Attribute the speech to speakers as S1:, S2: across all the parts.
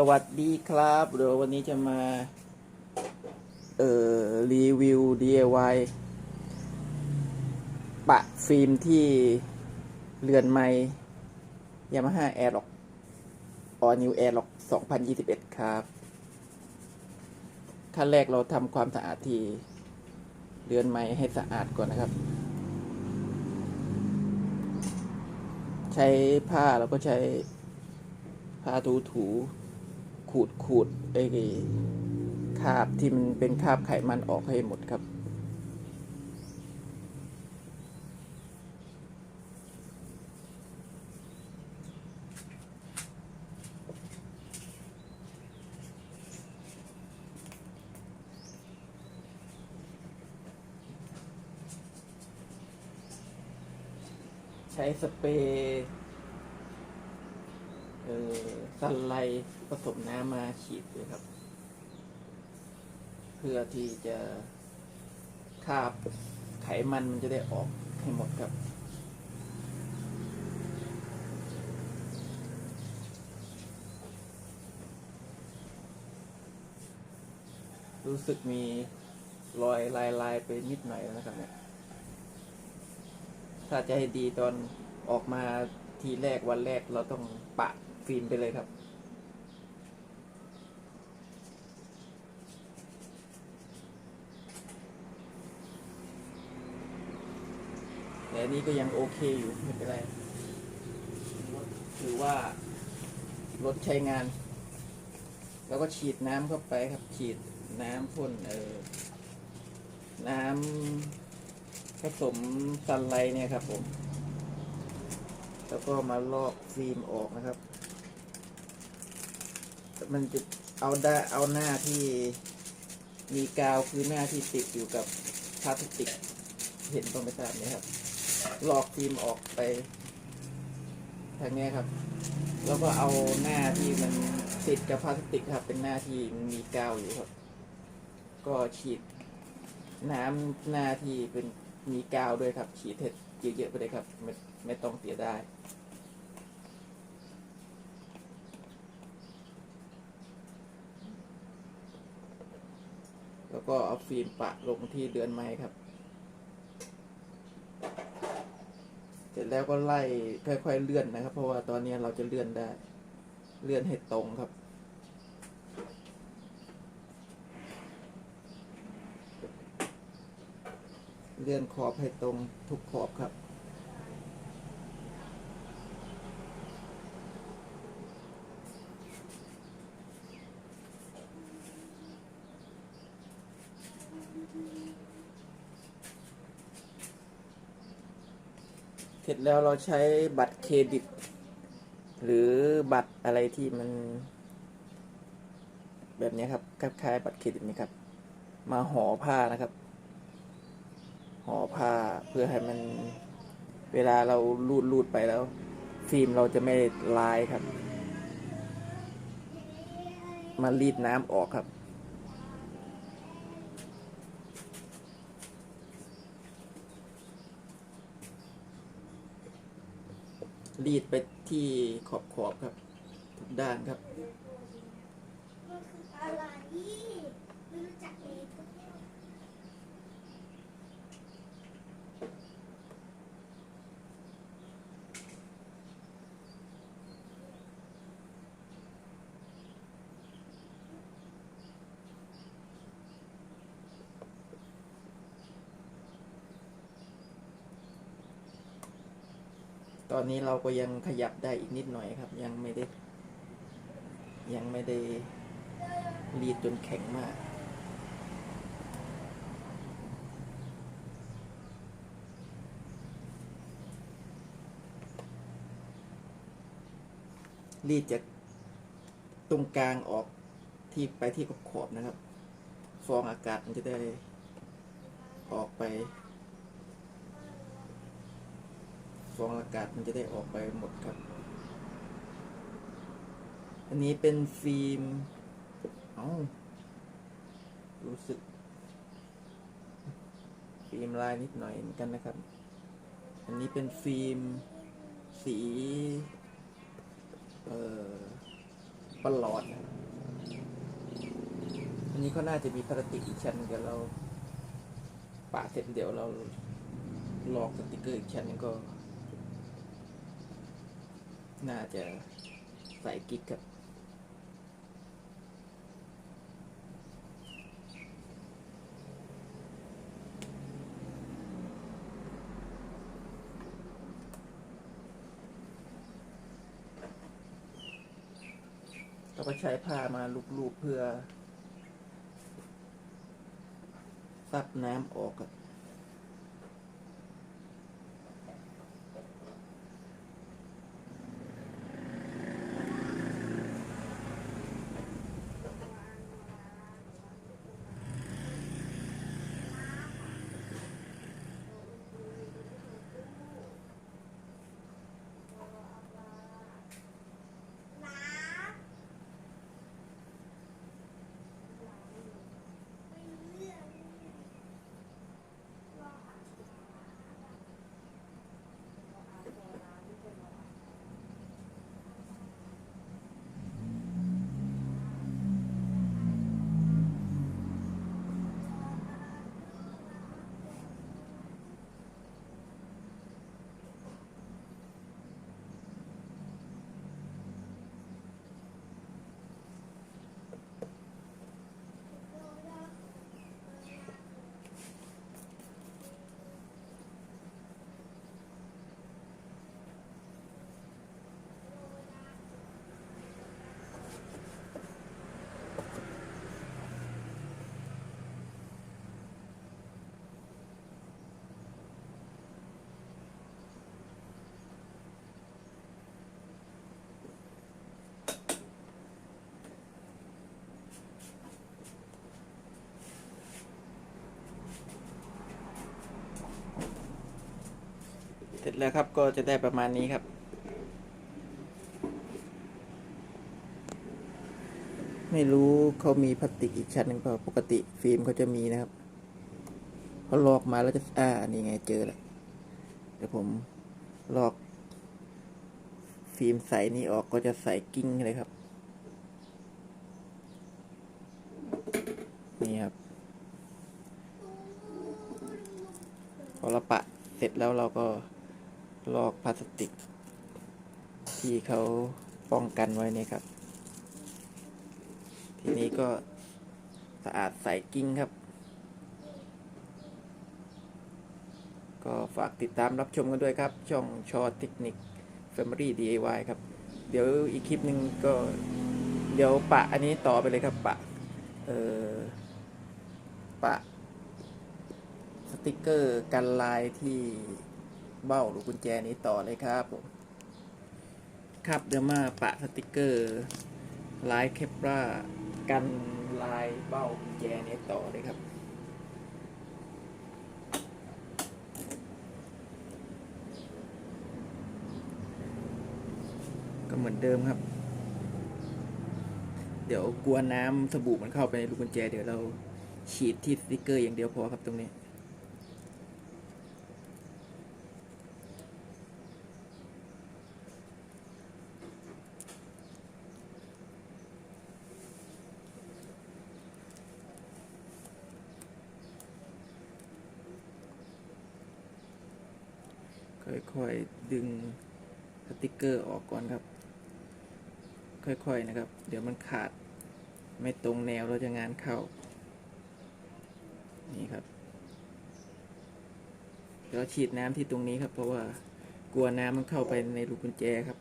S1: สวัสดีครับเดี๋ยววันนี้จะมา เอ่อ รีวิว DIY ปะฟิล์มที่เรือนไม้ Yamaha Airlock All New Airlock 2021 ครับ ขั้นแรกเราทำความสะอาดที่เรือนไม้ให้สะอาดก่อนนะครับ ใช้ผ้าแล้วก็ใช้ผ้าถูถู ดขูดไอ้คาบที่มันเป็นคาบไขมันออกให้หมดครับ ใช้สเปรย์เอ่อสันไล ผสมน้ำมาฉีดเลยครับ เพื่อที่จะคาบไขมันมันจะได้ออกให้หมดครับรู้สึกมีรอยลายลายไปนิดหน่อยแล้วนะครับเนี่ย ถ้าจะให้ดีตอนออกมาทีแรกวันแรกเราต้องปะฟิล์มไปเลยครับ แต่อันนี้ก็ยังโอเคอยู่ไม่เป็นไรถือว่ารถใช้งาน แล้วก็ฉีดน้ำเข้าไปครับ ฉีดน้ำพ่นเออน้ำผสมซันไลท์เนี่ยครับผม แล้วก็มาลอกฟิล์มออกนะครับ มันจะเอาได้เอาหน้าที่มีกาวคือหน้าที่ติดอยู่กับพลาสติก เห็นตรงไม่ทราบนี่ยครับ ลอกฟิล์มออกไปทางนี้ครับ แล้วก็เอาหน้าที่มันติดกับพลาสติกครับ เป็นหน้าที่มันมีกาวอยู่ครับ ก็ฉีดน้ำหน้าที่เป็นมีกาวด้วยครับ ฉีดเห็ดเยอะๆไปเลยครับ ไม่ไม่ต้องเสียได้แล้วก็เอาฟิล์มปะลงที่เดือนไม้ครับ สร็จแล้วก็ไล่ค่อยๆเลื่อนนะครับ เพราะว่าตอนนี้เราจะเลื่อนได้ เลื่อนให้ตรงครับ เลื่อนขอบให้ตรงทุกขอบครับ เสร็จแล้วเราใช้บัตรเครดิต หรือบัตรอะไรที่มัน แบบนี้ครับคล้ายๆบัตรเครดิตนี่ครับ มาห่อผ้านะครับ ห่อผ้าเพื่อให้มันเวลาเราลูดลูดไปแล้ว ฟิล์มเราจะไม่ลายครับ มารีดน้ำออกครับ รีดไปที่ขอบขอบครับ ทุกด้านครับ
S2: มันคืออะไรไม่รู้จักเอง
S1: ตอนนี้เราก็ยังขยับได้อีกนิดหน่อยครับ ยังไม่ได้ ยังไม่ได้รีดจนแข็งมาก รีดจากตรงกลางออกที่ไปที่ขอบขอบๆนะครับ ฟองอากาศมันจะได้ออกไป ฟองอากาศมันจะได้ออกไปหมดครับ อันนี้เป็นฟิล์ม เอารู้สึก ฟิล์มลายนิดหน่อยเหมือนกันนะครับ อันนี้เป็นฟิล์มสี เอ่อประหลอดนะครับนี้เขาน่าจะมีพลาสติกอีกชั้นเดี๋ยวเราปะเสร็จเดี๋ยวเราลอกสติกเกอร์อีกชั้นนึงก็ น่าจะใส่กิ๊กครับเราก็ใช้ผ้ามาลูบๆเพื่อซับน้ำออกครับ
S2: น้ำไม่เลือกรอ
S1: เส ร็จแล้วครับก็จะได้ประมาณนี้ครับ ไม่รู้เขามีพลาสติกอีกชั้นหนึ่งเปล่าปกติฟิล์มเขาจะมีนะครับเขาลอกมาแล้วจะอ่านี่ไงเจอแล้วเดี๋ยวผมลอก ฟิล์มใสนี้ออกก็จะใสกิ้งเลยครับ นี่ครับพอเราปะเสร็จแล้วเราก็ ลอกพลาสติก ที่เขาป้องกันไว้เนี่ยครับ ทีนี้ก็สะอาดใสกิ้งครับ ก็ฝากติดตามรับชมกันด้วยครับ ช่องชอเทคนิค Family DIY ครับ เดี๋ยวอีกคลิปหนึ่งก็เดี๋ยวปะอันนี้ต่อไปเลยครับปะ เออปะ สติกเกอร์กันลายที่ เบ้าหรือกุญแจนี้ต่อเลยครับผมครับเดี๋ยวมาปะสติกเกอร์ลายเคปรากันลายเบ้ากุญแจนี้ต่อเลยครับก็เหมือนเดิมครับ เดี๋ยวกลัวน้ำสบู่มันเข้าไปในลูกกุญแจ เดี๋ยวเราฉีดที่สติกเกอร์อย่างเดียวพอครับตรงนี้ ค่อยๆดึงสติกเกอร์ออกก่อนครับ ค่อยๆนะครับ เดี๋ยวมันขาดไม่ตรงแนวเราจะงานเข้า นี่ครับเดี๋ยวฉีดน้ำที่ตรงนี้ครับ เพราะว่ากลัวน้ำมันเข้าไปในลูกกุญแจครับ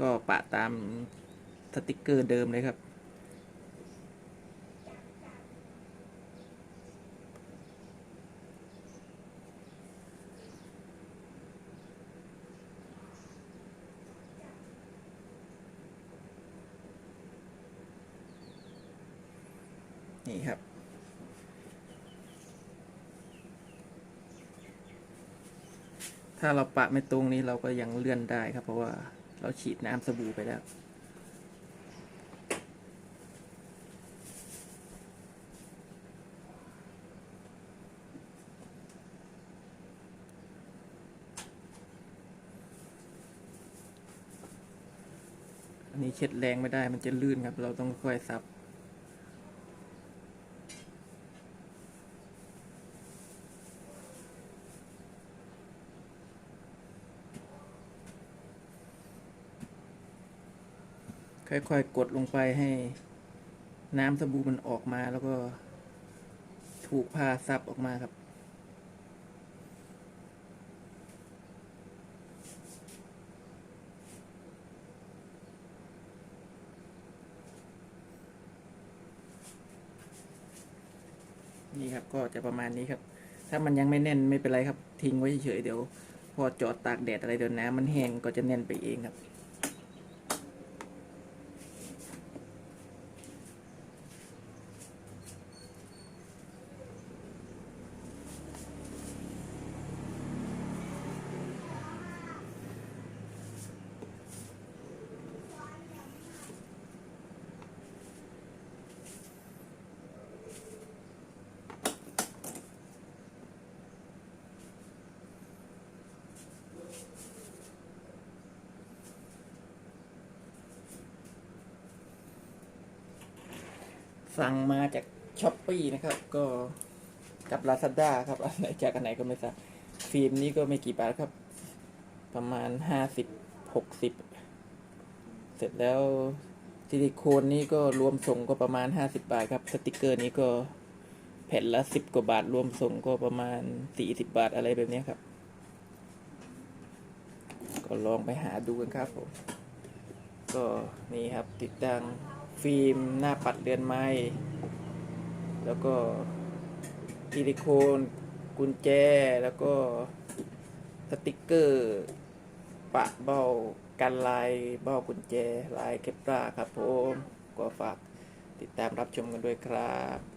S1: ก็ปะตามสติกเกอร์เดิมเลยครับ นี่ครับ ถ้าเราปะไม่ตรงนี้เราก็ยังเลื่อนได้ครับ เพราะว่าเราฉีดน้ำสบู่ไปแล้วอันนี้เช็ดแรงไม่ได้มันจะลื่นครับ เราต้องค่อยซับ ค่อยๆ กดลงไปให้น้ำสบู่มันออกมาแล้วก็ถูกผ้าซับออกมาครับ นี่ครับก็จะประมาณนี้ครับ ถ้ามันยังไม่แน่นไม่เป็นไรครับ ทิ้งไว้เฉยๆเดี๋ยว พอจอดตากแดดอะไรเดี๋ยวน้ำมันแห้งก็จะแน่นไปเองครับ สั่งมาจากช้อปปีนะครับ ก็กับ Lazada ครับอะไรจากอันไหนก็ไม่ทราบฟิล์มนี้ก็ไม่กี่บาทครับ ประมาณห้าสิบหกสิบเสร็จแล้วซิลิโคนนี้ก็รวมส่งก็ประมาณห้าสิบบาทครับ สติกเกอร์นี้ก็แผ่นละสิบกว่าบาท รวมส่งก็ประมาณสี่สิบบาทอะไรแบบนี้ครับ ก็ลองไปหาดูกันครับผม ก็นี่ครับติดตั้ง ฟิล์ม หน้าปัดเรือนไม้ แล้วก็ซิลิโคนกุญแจ แล้วก็สติกเกอร์ ปะเบ้ากันลายเบ้ากุญแจ ลายเคปราครับผม ก็ฝากติดตามรับชมกันด้วยครับ